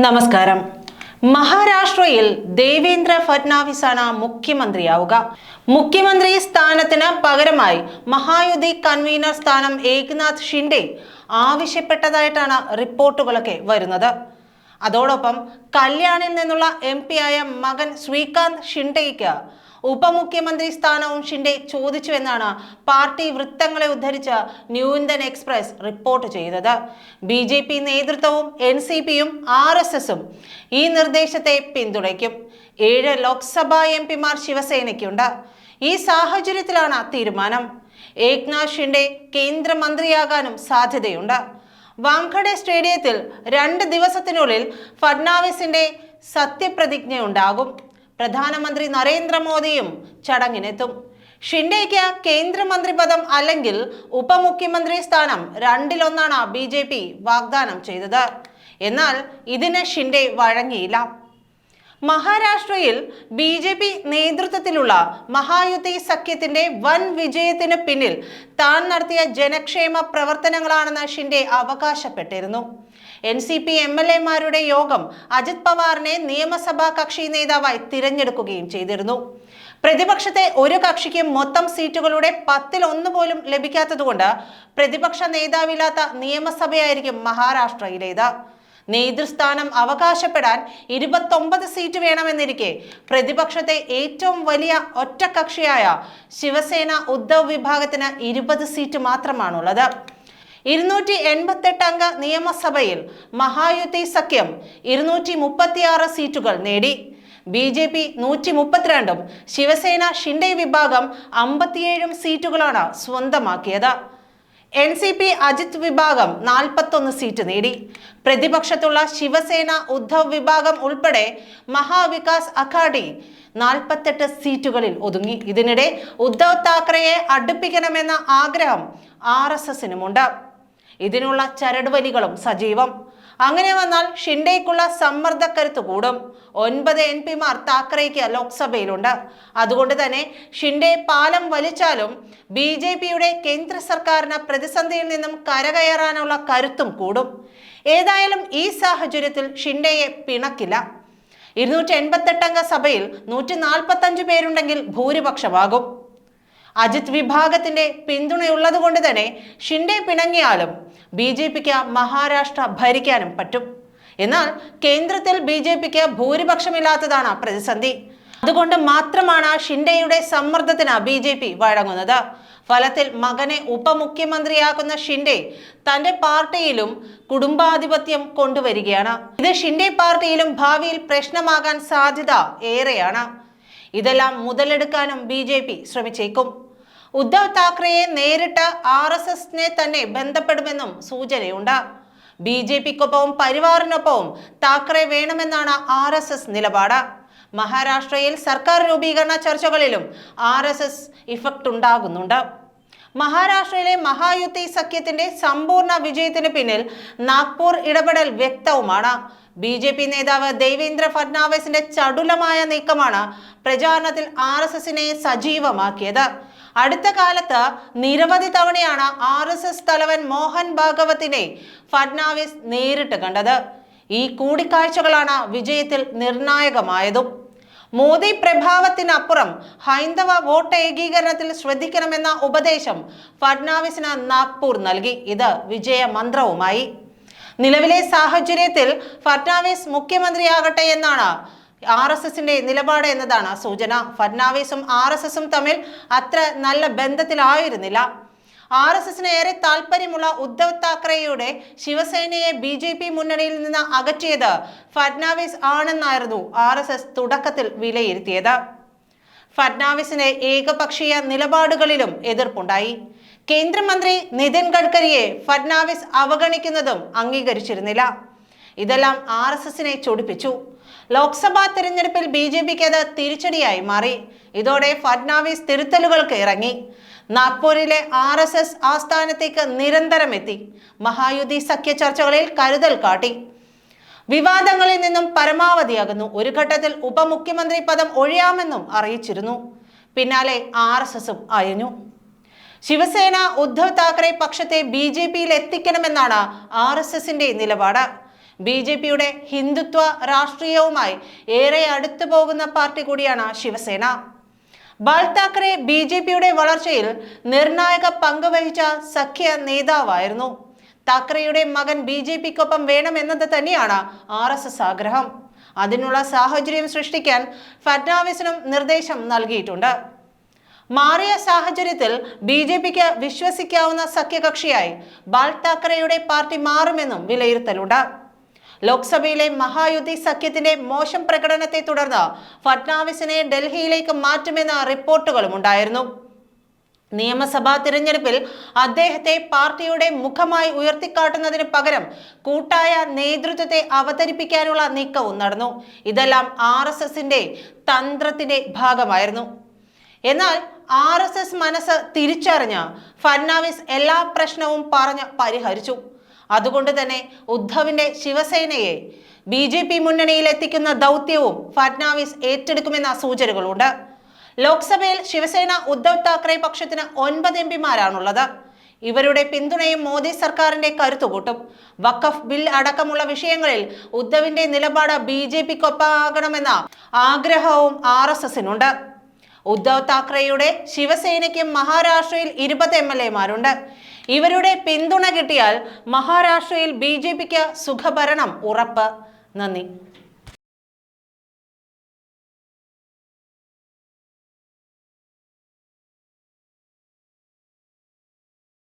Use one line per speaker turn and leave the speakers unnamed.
നമസ്കാരം. മഹാരാഷ്ട്രയിൽ ദേവേന്ദ്ര ഫഡ്നാവിസാണ് മുഖ്യമന്ത്രിയാവുക. മുഖ്യമന്ത്രി സ്ഥാനത്തിന് പകരമായി മഹായുതി കൺവീനർ സ്ഥാനം ഏകനാഥ് ഷിൻഡെ ആവശ്യപ്പെട്ടതായിട്ടാണ് റിപ്പോർട്ടുകളൊക്കെ വരുന്നത്. അതോടൊപ്പം കല്യാണിൽ നിന്നുള്ള എം ആയ മകൻ ശ്രീകാന്ത് ഷിൻഡെയ്ക്ക് ഉപമുഖ്യമന്ത്രി സ്ഥാനവും ഷിൻഡെ ചോദിച്ചുവെന്നാണ് പാർട്ടി വൃത്തങ്ങളെ ഉദ്ധരിച്ച് ന്യൂ ഇന്ത്യൻ എക്സ്പ്രസ് റിപ്പോർട്ട് ചെയ്തത്. ബി ജെ പി നേതൃത്വവും എൻ സി പിയും ആർ എസ് എസും ഈ നിർദ്ദേശത്തെ പിന്തുണയ്ക്കും. ഏഴ് ലോക്സഭാ എം പിമാർ ശിവസേനയ്ക്കുണ്ട്. ഈ സാഹചര്യത്തിലാണ് തീരുമാനം. ഏക്നാഥ് ഷിൻഡെ കേന്ദ്രമന്ത്രിയാകാനും സാധ്യതയുണ്ട്. വാങ്കഡെ സ്റ്റേഡിയത്തിൽ രണ്ട് ദിവസത്തിനുള്ളിൽ ഫഡ്നാവിസിന്റെ സത്യപ്രതിജ്ഞയുണ്ടാകും. പ്രധാനമന്ത്രി നരേന്ദ്രമോദിയും ചടങ്ങിനെത്തും. ഷിൻഡേക്ക് കേന്ദ്രമന്ത്രി പദം അല്ലെങ്കിൽ ഉപമുഖ്യമന്ത്രി സ്ഥാനം രണ്ടിലൊന്നാണ് ബി ജെ പി വാഗ്ദാനം ചെയ്തത്. എന്നാൽ ഇതിന് ഷിൻഡെ വഴങ്ങിയില്ല. മഹാരാഷ്ട്രയിൽ ബി ജെ പി നേതൃത്വത്തിലുള്ള മഹായുതി സഖ്യത്തിന്റെ വൻ വിജയത്തിന് പിന്നിൽ താൻ നടത്തിയ ജനക്ഷേമ പ്രവർത്തനങ്ങളാണെന്ന് Shinde അവകാശപ്പെട്ടിരുന്നു. N C P M L എമാരുടെ യോഗം അജിത് പവാറിനെ നിയമസഭാ കക്ഷി നേതാവായി തിരഞ്ഞെടുക്കുകയും ചെയ്തിരുന്നു. പ്രതിപക്ഷത്തെ ഒരു കക്ഷിക്കും മൊത്തം സീറ്റുകളുടെ പത്തിൽ ഒന്ന് പോലും ലഭിക്കാത്തതുകൊണ്ട് പ്രതിപക്ഷ നേതാവില്ലാത്ത നിയമസഭയായിരിക്കും മഹാരാഷ്ട്രയിലേത്. നേതൃസ്ഥാനം അവകാശപ്പെടാൻ ഇരുപത്തൊമ്പത് സീറ്റ് വേണമെന്നിരിക്കെ പ്രതിപക്ഷത്തെ ഏറ്റവും വലിയ ഒറ്റക്കക്ഷിയായ ശിവസേന ഉദ്ധവ് വിഭാഗത്തിന് ഇരുപത് സീറ്റ് മാത്രമാണുള്ളത്. ഇരുന്നൂറ്റി എൺപത്തെട്ട് അംഗ നിയമസഭയിൽ മഹായുതി സഖ്യം ഇരുന്നൂറ്റി മുപ്പത്തിയാറ് സീറ്റുകൾ നേടി. ബി ജെ പി നൂറ്റി മുപ്പത്തിരണ്ടും ശിവസേന ഷിൻഡെ വിഭാഗം അമ്പത്തിയേഴും സീറ്റുകളാണ് സ്വന്തമാക്കിയത്. എൻ സി പി അജിത് വിഭാഗം നാൽപ്പത്തൊന്ന് സീറ്റ് നേടി. പ്രതിപക്ഷത്തുള്ള ശിവസേന ഉദ്ധവ് വിഭാഗം ഉൾപ്പെടെ മഹാവികാസ് അഘാഡി നാൽപ്പത്തെട്ട് സീറ്റുകളിൽ ഒതുങ്ങി. ഇതിനിടെ ഉദ്ധവ് താക്കറെയെ അടുപ്പിക്കണമെന്ന ആഗ്രഹം ആർ എസ് എസിനുമുണ്ട്. ഇതിനുള്ള ചരടുവലികളും സജീവം. അങ്ങനെ വന്നാൽ ഷിൻഡേക്കുള്ള സമ്മർദ്ദക്കരുത്ത് കൂടും. ഒൻപത് എം പിമാർ താക്കറേക്ക് ലോക്സഭയിലുണ്ട്. അതുകൊണ്ട് തന്നെ ഷിൻഡെ പാലം വലിച്ചാലും ബി ജെ പിയുടെ കേന്ദ്ര സർക്കാരിന് പ്രതിസന്ധിയിൽ നിന്നും കരകയറാനുള്ള കരുത്തും കൂടും. ഏതായാലും ഈ സാഹചര്യത്തിൽ ഷിൻഡെയെ പിണക്കില്ല. ഇരുന്നൂറ്റി എൺപത്തെട്ടംഗ സഭയിൽ നൂറ്റി നാൽപ്പത്തഞ്ച് പേരുണ്ടെങ്കിൽ ഭൂരിപക്ഷമാകും. അജിത് വിഭാഗത്തിന്റെ പിന്തുണയുള്ളത് കൊണ്ട് തന്നെ ഷിൻഡെ പിണങ്ങിയാലും ബി ജെ പിക്ക് മഹാരാഷ്ട്ര ഭരിക്കാനും പറ്റും. എന്നാൽ കേന്ദ്രത്തിൽ ബി ജെ പിക്ക് ഭൂരിപക്ഷമില്ലാത്തതാണ് പ്രതിസന്ധി. അതുകൊണ്ട് മാത്രമാണ് ഷിൻഡെയുടെ സമ്മർദ്ദത്തിന് ബി ജെ പി വഴങ്ങുന്നത്. ഫലത്തിൽ മകനെ ഉപമുഖ്യമന്ത്രിയാക്കുന്ന ഷിൻഡെ തന്റെ പാർട്ടിയിലും കുടുംബാധിപത്യം കൊണ്ടുവരികയാണ്. ഇത് ഷിൻഡെ പാർട്ടിയിലും ഭാവിയിൽ പ്രശ്നമാകാൻ സാധ്യത ഏറെയാണ്. ഇതെല്ലാം മുതലെടുക്കാനും ബി ശ്രമിച്ചേക്കും. ഉദ്ധവ് താക്കറെയെ നേരിട്ട് ആർ എസ് എസിനെ തന്നെ ബന്ധപ്പെടുമെന്നും സൂചനയുണ്ട്. ബി ജെ പിക്കൊപ്പവും പരിവാറിനൊപ്പവും താക്കറെ വേണമെന്നാണ് ആർ എസ് എസ് നിലപാട്. മഹാരാഷ്ട്രയിൽ സർക്കാർ രൂപീകരണ ചർച്ചകളിലും ആർ എസ് എസ് ഇഫക്റ്റ് ഉണ്ടാകുന്നുണ്ട്. മഹാരാഷ്ട്രയിലെ മഹായുതി സഖ്യത്തിന്റെ സമ്പൂർണ വിജയത്തിന് പിന്നിൽ നാഗ്പൂർ ഇടപെടൽ വ്യക്തവുമാണ്. ബി ജെ പി നേതാവ് ദേവേന്ദ്ര ഫഡ്നാവിസിന്റെ ചടുലമായ നീക്കമാണ് പ്രചാരണത്തിൽ ആർ എസ് എസിനെ സജീവമാക്കിയത്. അടുത്ത കാലത്ത് നിരവധി തവണയാണ് ആർ എസ് എസ് തലവൻ മോഹൻ ഭാഗവത്തിനെ ഫഡ്നാവിസ് നേരിട്ട് കണ്ടത്. ഈ കൂടിക്കാഴ്ചകളാണ് വിജയത്തിൽ നിർണായകമായതും. മോദി പ്രഭാവത്തിനപ്പുറം ഹൈന്ദവ വോട്ട് ഏകീകരണത്തിൽ ശ്രദ്ധിക്കണമെന്ന ഉപദേശം ഫഡ്നാവിസിന് നാഗ്പൂർ നൽകി. ഇത് വിജയമന്ത്രവുമായി. നിലവിലെ സാഹചര്യത്തിൽ ഫഡ്നാവിസ് മുഖ്യമന്ത്രിയാകട്ടെ എന്നാണ് ആർ എസ് എസിന്റെ നിലപാട് എന്നതാണ് സൂചന. ഫഡ്നാവിസും ആർ എസ് എസും തമ്മിൽ അത്ര നല്ല ബന്ധത്തിലായിരുന്നില്ല. ആർ എസ് എസിന് ഏറെ താല്പര്യമുള്ള ഉദ്ധവ് താക്കറെയുടെ ശിവസേനയെ ബി ജെ പി മുന്നണിയിൽ നിന്ന് അകറ്റിയത് ഫഡ്നാവിസ് ആണെന്നായിരുന്നു ആർ എസ് എസ് തുടക്കത്തിൽ വിലയിരുത്തിയത്. ഫഡ്നാവിസിന്റെ ഏകപക്ഷീയ നിലപാടുകളിലും എതിർപ്പുണ്ടായി. കേന്ദ്രമന്ത്രി നിതിൻ ഗഡ്കരിയെ ഫഡ്നാവിസ് അവഗണിക്കുന്നതും അംഗീകരിച്ചിരുന്നില്ല. ഇതെല്ലാം ആർ എസ് എസിനെ ചൊടിപ്പിച്ചു. ലോക്സഭാ തിരഞ്ഞെടുപ്പിൽ ബി ജെ പിക്ക് അത് തിരിച്ചടിയായി മാറി. ഇതോടെ ഫഡ്നാവിസ് തിരുത്തലുകൾക്ക് ഇറങ്ങി. നാഗ്പൂരിലെ ആർ എസ് എസ് ആസ്ഥാനത്തേക്ക് നിരന്തരം എത്തി മഹായുതി സഖ്യ ചർച്ചകളിൽ കരുതൽ കാട്ടി. വിവാദങ്ങളിൽ നിന്നും പരമാവധിയാകുന്നു. ഒരു ഘട്ടത്തിൽ ഉപമുഖ്യമന്ത്രി പദം ഒഴിയാമെന്നും അറിയിച്ചിരുന്നു. പിന്നാലെ ആർ എസ് എസും അയഞ്ഞു. ശിവസേന ഉദ്ധവ് താക്കറെ പക്ഷത്തെ ബി ജെ പിയിൽ എത്തിക്കണമെന്നാണ് ആർ എസ് എസിന്റെ നിലപാട്. ബി ജെ പിയുടെ ഹിന്ദുത്വ രാഷ്ട്രീയവുമായി ഏറെ അടുത്തു പോകുന്ന പാർട്ടി കൂടിയാണ് ശിവസേന. ബാൽ താക്കറെ ബി ജെ പിയുടെ വളർച്ചയിൽ നിർണായക പങ്ക് വഹിച്ച സഖ്യ നേതാവായിരുന്നു. താക്കറെയുടെ മകൻ ബി ജെ പിക്കൊപ്പം വേണമെന്നത് തന്നെയാണ് ആർ എസ് എസ് ആഗ്രഹം. അതിനുള്ള സാഹചര്യം സൃഷ്ടിക്കാൻ ഫഡ്നാവിസിനും നിർദ്ദേശം നൽകിയിട്ടുണ്ട്. മാറിയ സാഹചര്യത്തിൽ ബി ജെ പിക്ക് വിശ്വസിക്കാവുന്ന സഖ്യകക്ഷിയായി ബാൽ താക്കറെയുടെ പാർട്ടി മാറുമെന്നും വിലയിരുത്തലുണ്ട്. ലോക്സഭയിലെ മഹായുദ്ധി സഖ്യത്തിന്റെ മോശം പ്രകടനത്തെ തുടർന്ന് ഫട്നാവിസിനെ ഡൽഹിയിലേക്ക് മാറ്റുമെന്ന റിപ്പോർട്ടുകളും ഉണ്ടായിരുന്നു. നിയമസഭാ തിരഞ്ഞെടുപ്പിൽ അദ്ദേഹത്തെ പാർട്ടിയുടെ മുഖമായി ഉയർത്തിക്കാട്ടുന്നതിന് പകരം കൂട്ടായ നേതൃത്വത്തെ അവതരിപ്പിക്കാനുള്ള നീക്കവും നടന്നു. ഇതെല്ലാം ആർ എസ് എസിന്റെ തന്ത്രത്തിന്റെ ഭാഗമായിരുന്നു. എന്നാൽ ആർ എസ് എസ് മനസ്സ് തിരിച്ചറിഞ്ഞ് ഫഡ്നാവിസ് എല്ലാ പ്രശ്നവും പറഞ്ഞ് പരിഹരിച്ചു. അതുകൊണ്ട് തന്നെ ഉദ്ധവിന്റെ ശിവസേനയെ ബി ജെ പി മുന്നണിയിൽ എത്തിക്കുന്ന ദൗത്യവും ഫഡ്നാവിസ് ഏറ്റെടുക്കുമെന്ന സൂചനകളുണ്ട്. ലോക്സഭയിൽ ശിവസേന ഉദ്ധവ് താക്കറെ പക്ഷത്തിന് ഒൻപത് എം പിമാരാണുള്ളത്. ഇവരുടെ പിന്തുണയും മോദി സർക്കാരിന്റെ കരുത്തുകൂട്ടും. വഖഫ് ബിൽ അടക്കമുള്ള വിഷയങ്ങളിൽ ഉദ്ധവിന്റെ നിലപാട് ബി ജെ പിക്കൊപ്പമാകണമെന്ന ആഗ്രഹവും ആർ എസ് എസിനുണ്ട്. ഉദ്ധവ് താക്കറെയുടെ ശിവസേനയ്ക്കും മഹാരാഷ്ട്രയിൽ ഇരുപത് എം എൽ എമാരുണ്ട് ഇവരുടെ പിന്തുണ കിട്ടിയാൽ മഹാരാഷ്ട്രയിൽ ബി സുഖഭരണം ഉറപ്പ്. നന്ദി.